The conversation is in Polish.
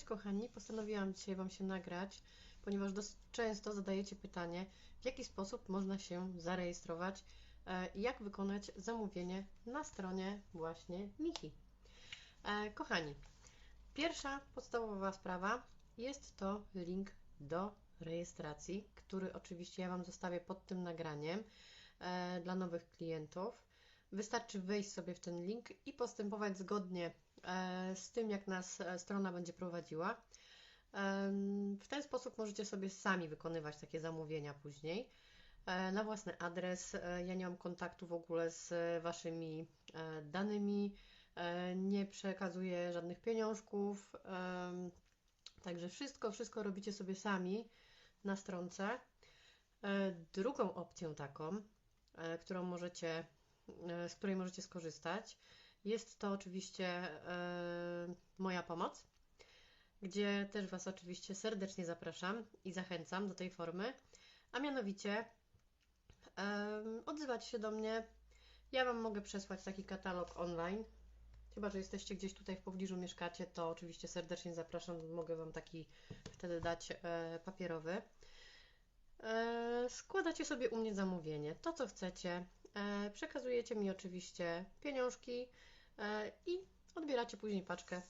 Cześć kochani, postanowiłam dzisiaj Wam się nagrać, ponieważ dosyć często zadajecie pytanie, w jaki sposób można się zarejestrować e, i jak wykonać zamówienie na stronie właśnie Michi. E, Kochani, pierwsza podstawowa sprawa jest to link do rejestracji, który oczywiście ja Wam zostawię pod tym nagraniem e, dla nowych klientów. Wystarczy wejść sobie w ten link i postępować zgodnie z tym, jak nas e, strona będzie prowadziła. E, w ten sposób możecie sobie sami wykonywać takie zamówienia później na własny adres. Ja nie mam kontaktu w ogóle z Waszymi danymi, nie przekazuję żadnych pieniążków, także wszystko, wszystko robicie sobie sami na stronce. Drugą opcją taką, którą możecie E, z której możecie skorzystać. Jest to oczywiście e, moja pomoc, gdzie też Was oczywiście serdecznie zapraszam i zachęcam do tej formy, a mianowicie e, odzywać się do mnie. Ja Wam mogę przesłać taki katalog online. Chyba, że jesteście gdzieś tutaj w pobliżu mieszkacie, to oczywiście serdecznie zapraszam. Mogę Wam taki wtedy dać papierowy. Składacie sobie u mnie zamówienie, to co chcecie, E, przekazujecie mi oczywiście pieniążki e, i odbieracie później paczkę